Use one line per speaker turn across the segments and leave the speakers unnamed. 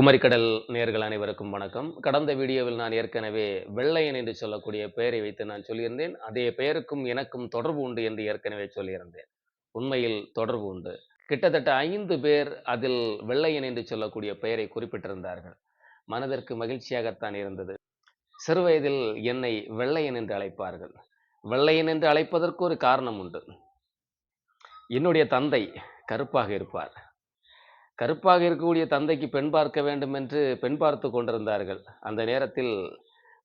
குமரிக்கடல் நேர்கள் அனைவருக்கும் வணக்கம். கடந்த வீடியோவில் நான் ஏற்கனவே வெள்ளையன் என்று சொல்லக்கூடிய பெயரை வைத்து நான் சொல்லியிருந்தேன். அதே பெயருக்கும் எனக்கும் தொடர்பு உண்டு என்று ஏற்கனவே சொல்லியிருந்தேன். உண்மையில் தொடர்பு உண்டு. கிட்டத்தட்ட ஐந்து பேர் அதில் வெள்ளையன் என்று சொல்லக்கூடிய பெயரை குறிப்பிட்டிருந்தார்கள். மனதிற்கு மகிழ்ச்சியாகத்தான் இருந்தது. சிறுவயதில் என்னை வெள்ளையன் என்று அழைப்பார்கள். வெள்ளையன் என்று அழைப்பதற்கு ஒரு காரணம் உண்டு. என்னுடைய தந்தை கருப்பாக இருப்பார். கருப்பாக இருக்கக்கூடிய தந்தைக்கு பெண் பார்க்க வேண்டும் என்று பெண் பார்த்து கொண்டிருந்தார்கள். அந்த நேரத்தில்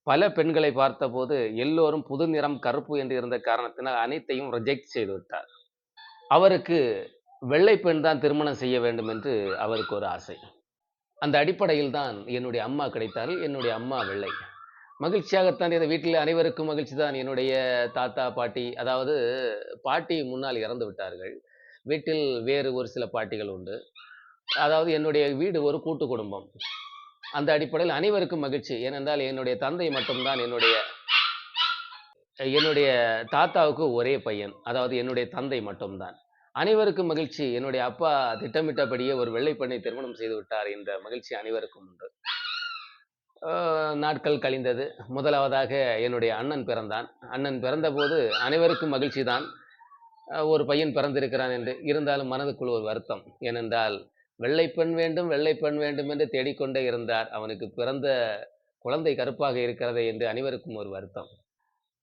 பல பெண்களை பார்த்தபோது எல்லோரும் புது நிறம் கருப்பு என்று இருந்த காரணத்தினால் அனைத்தையும் ரிஜெக்ட் செய்து விட்டார். அவருக்கு வெள்ளை பெண் தான் திருமணம் செய்ய வேண்டும் என்று அவருக்கு ஒரு ஆசை. அந்த அடிப்படையில் தான் என்னுடைய அம்மா கிடைத்தார் என்னுடைய அம்மா வெள்ளை. மகிழ்ச்சியாகத்தான் இந்த வீட்டில் அனைவருக்கும் மகிழ்ச்சி தான். என்னுடைய தாத்தா பாட்டி அதாவது பாட்டி முன்னால் இறந்து விட்டார்கள். வீட்டில் வேறு ஒரு சில பாட்டிகள் உண்டு. அதாவது என்னுடைய வீடு ஒரு கூட்டு குடும்பம். அந்த அடிப்படையில் அனைவருக்கும் மகிழ்ச்சி. ஏனென்றால் என்னுடைய தந்தை மட்டும்தான் என்னுடைய என்னுடைய தாத்தாவுக்கு ஒரே பையன். அதாவது என்னுடைய தந்தை மட்டும்தான். அனைவருக்கும் மகிழ்ச்சி. என்னுடைய அப்பா திட்டமிட்டபடியே ஒரு வெள்ளை பெண்ணை திருமணம் செய்து விட்டார் என்ற மகிழ்ச்சி அனைவருக்கும் உண்டு. நாட்கள் கழிந்தது. முதலாவதாக என்னுடைய அண்ணன் பிறந்தான். அண்ணன் பிறந்தபோது அனைவருக்கும் மகிழ்ச்சி தான் ஒரு பையன் பிறந்திருக்கிறான் என்று. இருந்தாலும் மனதுக்குள் ஒரு வருத்தம். ஏனென்றால் வெள்ளை பெண் வேண்டும் வெள்ளை பெண் வேண்டும் என்று தேடிக்கொண்டே இருந்தார். அவனுக்கு பிறந்த குழந்தை கருப்பாக இருக்கிறது என்று அனைவருக்கும் ஒரு வருத்தம்.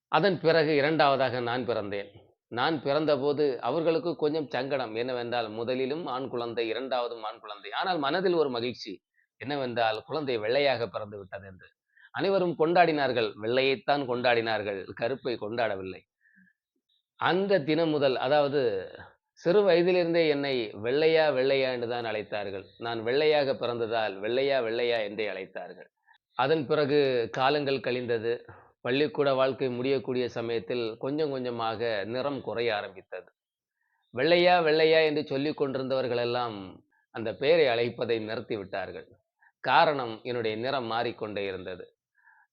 அதன் பிறகு இரண்டாவதாக நான் பிறந்தேன். நான் பிறந்தபோது அவர்களுக்கு கொஞ்சம் சங்கடம். என்னவென்றால் முதலிலும் ஆண் குழந்தை இரண்டாவதும் ஆண் குழந்தை. ஆனால் மனதில் ஒரு மகிழ்ச்சி. என்னவென்றால் குழந்தை வெள்ளையாக பிறந்து விட்டது என்று. அனைவரும் கொண்டாடினார்கள். வெள்ளையைத்தான் கொண்டாடினார்கள். கருப்பை கொண்டாடவில்லை. அந்த தினம் முதல் அதாவது சிறு வயதிலிருந்தே என்னை வெள்ளையா வெள்ளையா என்று தான் அழைத்தார்கள். நான் வெள்ளையாக பிறந்ததால் வெள்ளையா வெள்ளையா என்றே அழைத்தார்கள். அதன் பிறகு காலங்கள் கழிந்தது. பள்ளிக்கூட வாழ்க்கை முடியக்கூடிய சமயத்தில் கொஞ்சம் கொஞ்சமாக நிறம் குறைய ஆரம்பித்தது. வெள்ளையா வெள்ளையா என்று சொல்லி கொண்டிருந்தவர்களெல்லாம் அந்த பெயரை அழைப்பதை நிறுத்திவிட்டார்கள். காரணம் என்னுடைய நிறம் மாறிக்கொண்டே இருந்தது.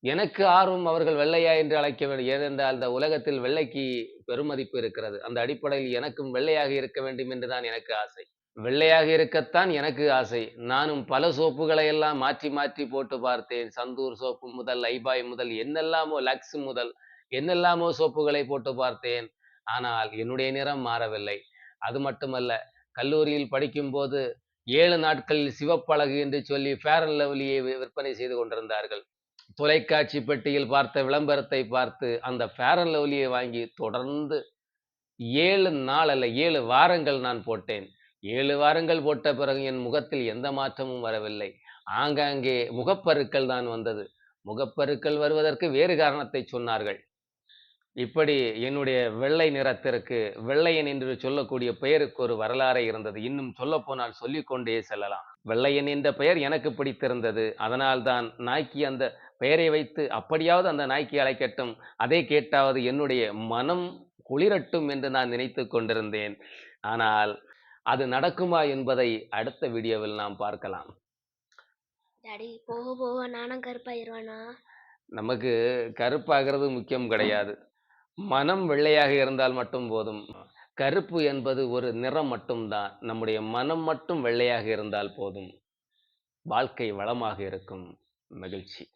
எனக்கு ஆர்வம் அவர்கள் வெள்ளையா என்று அழைக்க வேண்டும். ஏனென்றால் அந்த உலகத்தில் வெள்ளைக்கு பெருமதிப்பு இருக்கிறது. அந்த அடிப்படையில் எனக்கும் வெள்ளையாக இருக்க வேண்டும் என்றுதான் எனக்கு ஆசை. வெள்ளையாக இருக்கத்தான் எனக்கு ஆசை. நானும் பல சோப்புகளை எல்லாம் மாற்றி மாற்றி போட்டு பார்த்தேன். சந்தூர் சோப்பு முதல் ஐபாய் முதல் என்னெல்லாமோ லக்ஸ் முதல் என்னெல்லாமோ சோப்புகளை போட்டு பார்த்தேன். ஆனால் என்னுடைய நிறம் மாறவில்லை. அது மட்டுமல்ல கல்லூரியில் படிக்கும்போது ஏழு நாட்களில் சிவப்பழகு என்று சொல்லி ஃபேர் அண்ட் லவ்லியை விற்பனை செய்து கொண்டிருந்தார்கள். தொலைக்காட்சி பெட்டியில் பார்த்த விளம்பரத்தை பார்த்து அந்த ஃபேர் அண்ட் லவ்லியை வாங்கி தொடர்ந்து ஏழு நாள் அல்ல ஏழு வாரங்கள் நான் போட்டேன். ஏழு வாரங்கள் போட்ட பிறகு என் முகத்தில் எந்த மாற்றமும் வரவில்லை. ஆங்காங்கே முகப்பருக்கள் தான் வந்தது. முகப்பருக்கள் வருவதற்கு வேறு காரணத்தை சொன்னார்கள். இப்படி என்னுடைய வெள்ளை நிறத்திற்கு வெள்ளையன் என்று சொல்லக்கூடிய பெயருக்கு ஒரு வரலாறு இருந்தது. இன்னும் சொல்ல போனால் சொல்லிக்கொண்டே செல்லலாம். வெள்ளையன் என்ற பெயர் எனக்கு பிடித்திருந்தது. அதனால்தான் நாய்க்கு அந்த பெயரை வைத்து அப்படியாவது அந்த நாய்க்கு அழைக்கட்டும். அதை கேட்டாவது என்னுடைய மனம் குளிரட்டும் என்று நான் நினைத்து கொண்டிருந்தேன். ஆனால் அது நடக்குமா என்பதை அடுத்த வீடியோவில் நாம் பார்க்கலாம்.
டாடி போக போக நானும் கருப்பாயிருவானா?
நமக்கு கருப்பாகிறது முக்கியம் கிடையாது. மனம் வெள்ளையாக இருந்தால் மட்டும் போதும். கருப்பு என்பது ஒரு நிறம் மட்டும்தான். நம்முடைய மனம் மட்டும் வெள்ளையாக இருந்தால் போதும். வாழ்க்கை வளமாக இருக்கும். மகிழ்ச்சி.